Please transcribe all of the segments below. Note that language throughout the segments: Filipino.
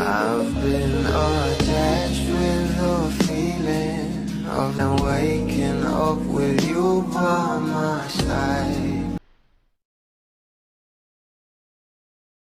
I've been attached with the feeling of now waking up with you by my side.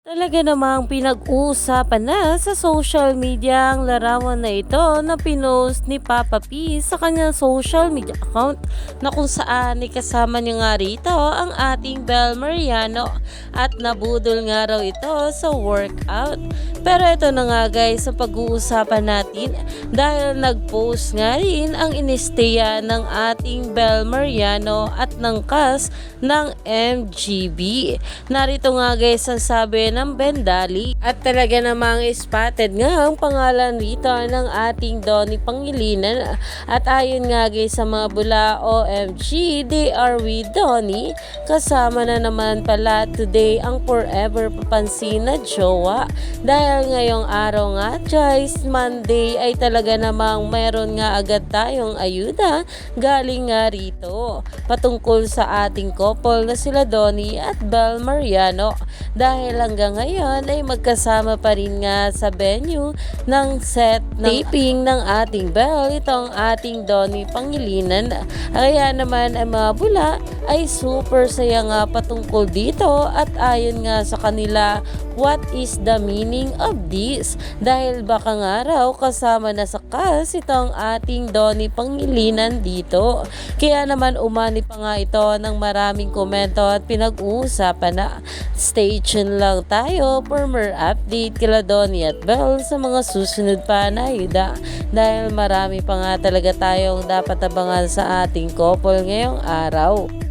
Talaga namang pinag-uusapan na sa social media ang larawan na ito na pinost ni Papa P sa kanyang social media account na kung saan ay kasama niya nga rito ang ating Bel Mariano at nabudol nga raw ito sa workout. Pero ito na nga guys sa pag-uusapan natin dahil nag-post nga rin ang inisteya ng ating Bel Mariano at ng cast ng MGB. Narito nga guys ang sabi ng Bendali. At talaga namang spotted nga ang pangalan rito ng ating Donny Pangilinan. At ayon nga guys sa mga bula OMG they are with Donny kasama na naman pala today ang forever papansin na jowa. Dahil ngayong araw nga guys Monday ay talaga namang meron nga agad tayong ayuda galing nga rito patungkol sa ating couple na sila Donny at Bel Mariano. Dahil hanggang ngayon ay magkasama pa rin nga sa venue ng set ng taping ng ating Bel itong ating Donny Pangilinan. Kaya naman ang mga bula ay super saya nga patungkol dito at ayon nga sa kanila what is the meaning of this. Dahil baka nga raw kasama na sa cast itong ating Donny Pangilinan dito. Kaya naman umani pa nga ito ng maraming komento at pinag-uusapan na. Stay tuned lang tayo for more update kila Donny at Bell sa mga susunod pa na ayuda. Dahil marami pa nga talaga tayong dapat abangan sa ating couple ngayong araw.